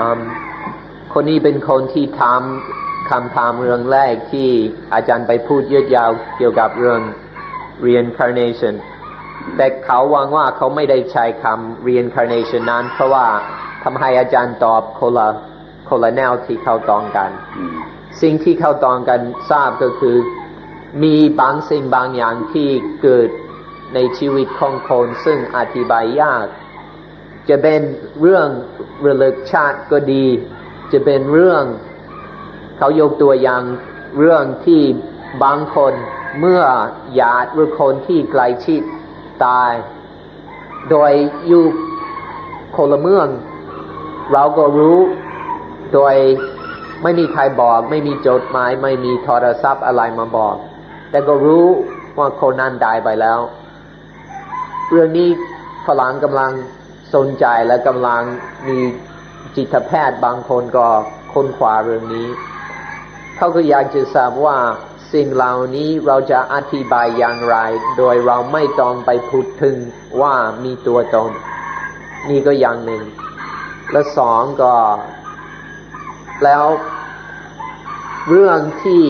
อืมคนนี้เป็นคนที่ถามคำถามเรื่องแรกที่อาจารย์ไปพูดยืดยาวเกี่ยวกับเรื่อง reincarnation แต่เขาวังว่าเขาไม่ได้ใช้คำ reincarnation นั้น เพราะว่าทำให้อาจารย์ตอบคนละคนละแนวที่เขาต้องการอืมสิ่งที่เขาต้องการทราบก็คือ มีบางสิ่งบางอย่างที่เกิดในชีวิตของคนซึ่งอธิบายยาก จะเป็นเรื่องระลึกชาติก็ดี จะเป็นเรื่องเขายกตัวอย่างเรื่องที่บางคนเมื่อญาติหรือคนที่ใกลชิดตาย โดยอยู่คนละเมือง เราก็รู้โดยไม่มีใครบอก ไม่มีจดหมาย ไม่มีโทรศัพท์อะไรมาบอก แต่ก็รู้ว่าคนนั้นตายไปแล้ว เรื่องนี้ฝรั่งกำลัง สนใจและกำลังมีจิตแพทย์บางคนก็ค้นคว้าเรื่องนี้ เขาก็อยากจะทราบว่าสิ่งเหล่านี้เราจะอธิบายอย่างไร โดยเราไม่ต้องไปพูดถึงว่ามีตัวตน นี่ก็อย่างหนึ่ง และสองก็ แล้วเรื่องที่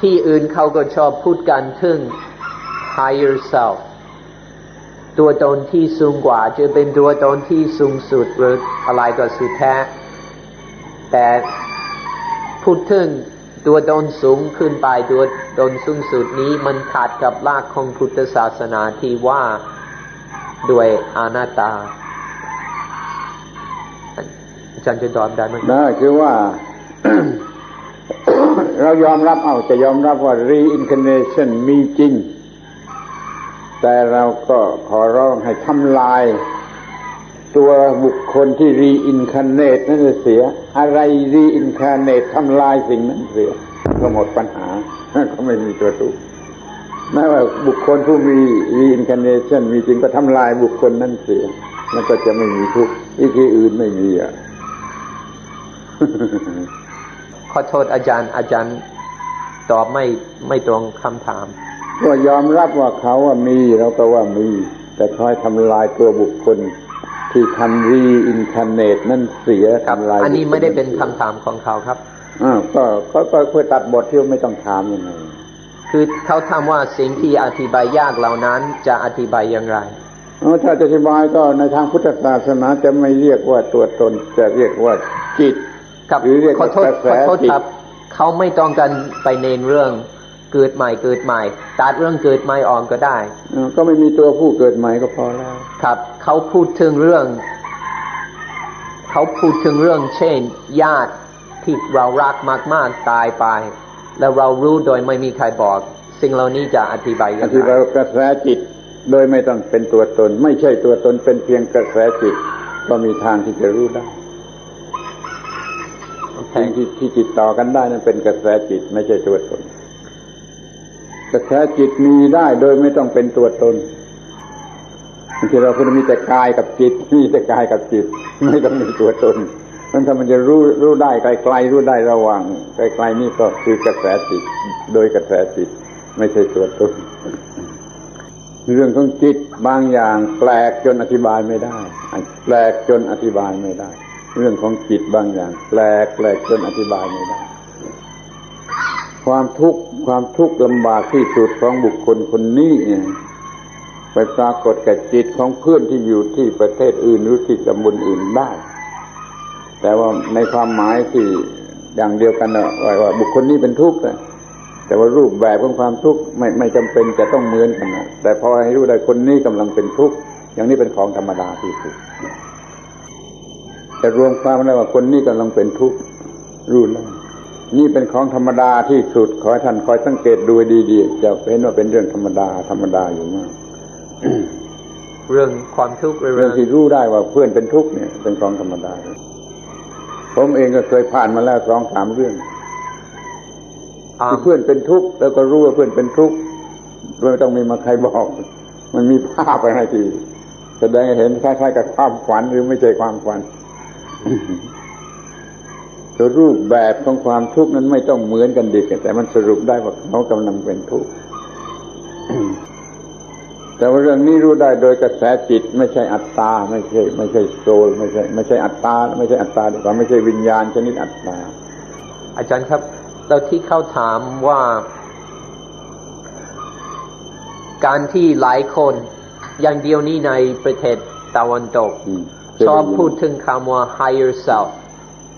ที่อื่นเขาก็ชอบพูดกันถึง higher self ตัวตนที่สูงกว่าจะเป็นตัวตนที่สูงสุดหรืออะไรก็สุดแท้ แต่พูดถึงตัวตนสูงขึ้นไปตัวตนสูงสุดนี้มันขัดกับหลักของพุทธศาสนาที่ว่าด้วยอนัตตาอาจารย์จะตอบได้ไหมได้คือว่า เรายอมรับเอาจะยอมรับว่า reincarnation มีจริง แต่เราก็ขอร้องให้ทำลาย ตัวบุคคลที่ reincarnate นั่นเสีย อะไร reincarnate ทำลายสิ่งนั้นเสียก็หมดปัญหาก็ไม่มีตัวทุกข์แม้ว่าบุคคลผู้มี reincarnation มีจริงก็ทำลายบุคคลนั้นเสียแล้วก็จะไม่มีทุกข์วิธีอื่นไม่มีอะขอโทษอาจารย์อาจารย์ตอบไม่ไม่ตรงคำถาม ก็ยอมรับว่าเขาว่ามีเราก็ว่ามี แต่คอยทำลายตัวบุคคลที่ทำรีอินคาเนตนั่นเสียครับทำลายอันนี้บุคคลไม่ได้เป็นคำถามของเขาครับอ้าวก็ก็ก็เพื่อตัดบทที่ไม่ต้องถามยังไงคือเขาถามว่าสิ่งที่อธิบายยากเหล่านั้นจะอธิบายอย่างไรเอาถ้าจะอธิบายก็ในทางพุทธศาสนาจะไม่เรียกว่าตัวตนจะเรียกว่าจิตครับหรือเรียกขอว่าโทษกระแสขอโทษจิตครับเขาไม่ต้องการไปเน้นเรื่อง เกิดใหม่เกิดใหม่ตัดเรื่องเกิดใหม่ออกก็ได้เออก็ไม่มีตัวผู้เกิดใหม่ก็พอแล้ว ครับ เขาพูดถึงเรื่อง เขาพูดถึงเรื่อง เช่น ญาติที่เรารักมากๆตายไป แล้วเรารู้โดยไม่มีใครบอก สิ่งเหล่านี้จะอธิบายอย่าองธิไรบายว่ากระแสจิต โดยไม่ต้องเป็นตัวตน ไม่ใช่ตัวตนเป็นเพียงกระแสจิต ก็มีทางที่จะรู้ได้โอเคสิ่งที่ที่ติดต่อกันได้นั้นเป็นกระแสจิตไม่ใช่ตัวตน กระแสจิตมีได้โดยไม่ต้องเป็นตัวตนบางทีเราพูดว่ามีแต่กายกับจิต มีแต่กายกับจิต ไม่ต้องมีตัวตนมันถ้ามันจะรู้รู้ได้ไกลๆรู้ได้ระว่างไกลๆนี่ก็คือกระแสจิต โดยกระแสจิต ไม่ใช่ตัวตนเรื่องของจิตบางอย่าง แปลกจนอธิบายไม่ได้แปลกจนอธิบายไม่ได้ เรื่องของจิตบางอย่าง แปลกแปลกจนอธิบายไม่ได้ ความทุกข์ความทุกข์ลำบากที่สุดของบุคคลคนนี้เนี่ยไปปรากฏกับจิตของเพื่อนที่อยู่ที่ประเทศอื่นหรือที่ตำบลอื่นได้ แต่ว่าในความหมายที่อย่างเดียวกันนะว่าวาบุคคลนี้เป็นทุกข์นะแต่ว่ารูปแบบของความทุกข์ไม่ไม่จำเป็นจะต้องเหมือนกันนะแต่พอให้รู้ได้คนนี้กำลังเป็นทุกข์อย่างนี้เป็นของธรรมดาที่สุดแต่รวมความแล้วว่าคนนี้กำลังเป็นทุกข์รู้แล้ว นี่เป็นของธรรมดาที่สุด ขอให้ท่านคอยสังเกตดูให้ดีๆ จะเห็นว่าเป็นเรื่องธรรมดา ธรรมดาอยู่มาก เรื่องความทุกข์หรือเรื่เรื่อองงที่รู้ได้ว่าเพื่อนเป็นทุกข์เนี่ย เป็นของธรรมดา ผมเองก็เคยผ่านมาแล้วสองสามเรื่องอ่าที่เพื่อนเป็นทุกข์แล้วก็รู้ว่าเพื่อนเป็นทุกข์โดยไม่ต้องมีมาใครบอก มันมีภาพไปให้ทีแสดงให้เห็นคล้ายๆกับความฝันหรือไม่ใช่ความฝันตัว รูปแบบของความทุกข์นั้นไม่ต้องเหมือนกันดิแต่มันสรุปได้ว่าเขากำลังเป็นทุกข์แต่ว่าเรื่องนี้รู้ได้โดยกระแสจิต ไม่ใช่อัตตา ไม่ใช่ ไม่ใช่โซลไม่ใช่ ไม่ใช่อัตตา ไม่ใช่อัตตาดีกว่าไม่ใช่วิญญาณชนิดอัตตา อาจารย์ครับแล้วที่เขาถามว่า การที่หลายคน อย่างเดียวนี้ในประเทศตะวันตกอืมชอบพูดถึงคำว่า higher self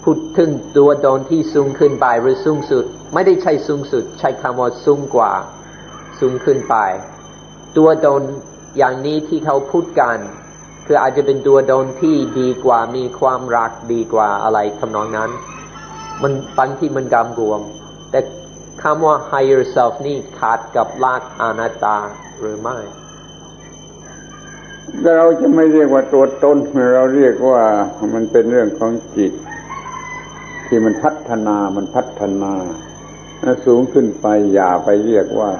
พูดถึงตัวตนที่สูงขึ้นไปหรือสูงสุด ไม่ได้ใช้สูงสุด ใช้คำว่าสูงกว่า สูงขึ้นไป ตัวตนอย่างนี้ที่เขาพูดกัน คืออาจจะเป็นตัวตนที่ดีกว่ามีความรักดีกว่าอะไรทำนองนั้น มันบางที่มันกำกวม แต่คำว่า higher self นี่ขาดกับลากอนัตตาหรือไม่เราจะไม่เรียกว่าตัวตนเราเรียกว่ามันเป็นเรื่องของจิต ที่มันพัฒนามันพัฒนาสูงขึ้นไปอย่าไปเรียกว่า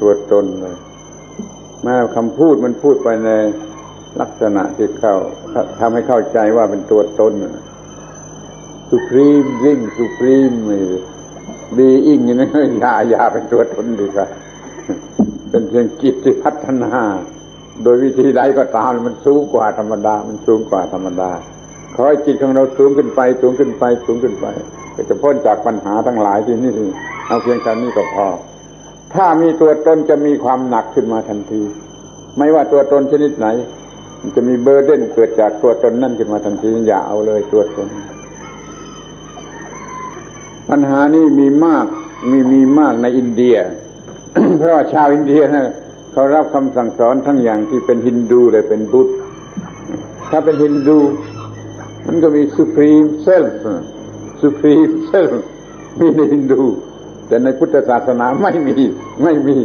ตัวตนเลยแม้คำพูดมันพูดไปในลักษณะที่เข้าทำให้เข้าใจว่าเป็นตัวตนสุพรีมยิ่งสุพรีมดีอิ่งอย่างนี้อย่าอย่าเป็นตัวตนดีกว่าเป็นเพียงจิตที่พัฒนา โดยวิธีใดก็ตามมันสูงกว่าธรรมดา มันสูงกว่าธรรมดา ขอให้จิตของเราสูงขึ้นไป สูงขึ้นไป สูงขึ้นไปก็จะพ้นจากปัญหาทั้งหลายที่นี่เอาเพียงแค่นี้ก็พอ ถ้ามีตัวตนจะมีความหนักขึ้นมาทันที ไม่ว่าตัวตนชนิดไหน มันจะมีเบอร์เด่นเกิดจากตัวตนนั่นขึ้นมาทันทีอย่าเอาเลยตัวตนปัญหานี้มีมากมีมีมากในอินเดีย เพราะว่าชาวอินเดียนะเขารับคำสั่งสอนทั้งอย่างที่เป็นฮินดูเลยเป็นบุตรถ้าเป็นฮินดู มันก็มี supreme self supreme self มีในฮินดู แต่ในพุทธศาสนาไม่มีไม่มี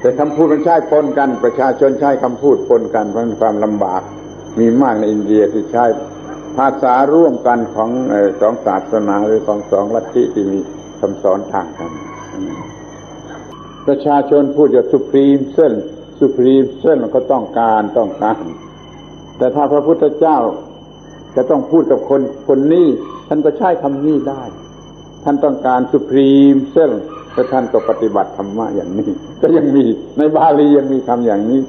แต่คำพูดมันใช้ปนกัน ประชาชนใช้คำพูดปนกันเพราะความลำบากมีมากในอินเดียที่ใช้ภาษาร่วมกันของสองศาสนาหรือของสองลัทธิที่มีคำสอนทางกัน ประชาชนพูดจะสุพรีมเส้นสุพรีมเส้นก็ต้องการต้องการ แต่ถ้าพระพุทธเจ้า จะต้องพูดกับคนคนนี้ท่านก็ใช้คำนี้ได้ ท่านต้องการสุพรีมเส้นแล้วท่านก็ปฏิบัติธรรมะอย่างนี้ ก็ยังมีในบาลียังมีคำอย่างนี้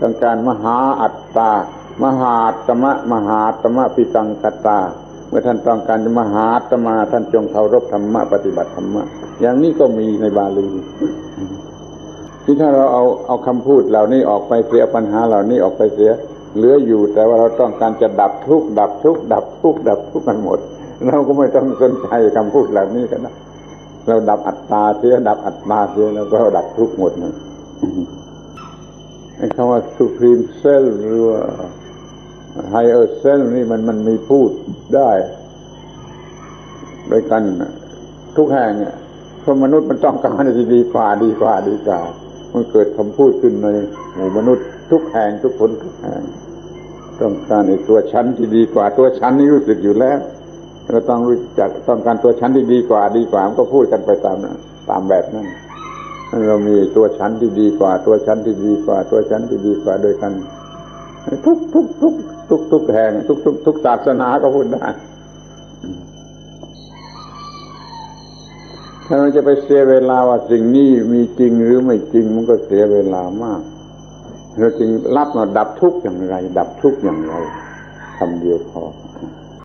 ต้องการมหาอัตตามหาตมะ มหาตมะปิตังคตา เมื่อท่านต้องการจะมหาตมาท่านจงเคารพธรรมะปฏิบัติธรรมะอย่างนี้ก็มีในบาลีที่ถ้าเราเอาเอาคำพูดเหล่านี้ออกไปเสียปัญหาเหล่านี้ออกไปเสีย เหลืออยู่แต่ว่าเราต้องการจะดับทุกข์ดับทุกข์ดับทุกข์ดับทุกข์กันหมด เราก็ไม่ต้องสนใจคำพูดเหล่านี้กันนะเราดับอัตตาเสียดับอัตตาเสียแล้วก็ดับทุกข์หมดนะไอ้คำว่า supreme self หรือว่า higher self นี่มันมันมีพูดได้ด้วยกันทุกแห่งเนี่ยเพราะมนุษย์มันต้องการที่ดีกว่าดีกว่าดีกว่ามันเกิดคำพูดขึ้นในหมู่มนุษย์ ทุกแห่งทุกคนทุกแห่งต้องการไอ้ตัวชั้นที่ดีกว่าตัวชั้นนี่รู้สึกอยู่แล้วเราต้องรู้จักต้องการตัวชั้นที่ดีกว่าดีกว่ามันก็พูดกันไปตามนั้นตามแบบนั้นเรามีตัวชั้นที่ดีกว่า ตัวชั้นที่ดีกว่า ตัวชั้นที่ดีกว่าโดยกันทุกทุกทุกทุกทุกแห่งทุกทุกทุกศาสนาก็พูดได้ถ้าเราจะไปเสียเวลาว่าสิ่งนี้มีจริงหรือไม่จริงมันก็เสียเวลามาก เราจึงรับมาดับทุกข์อย่างไร ดับทุกข์อย่างไรคำเดียวพอ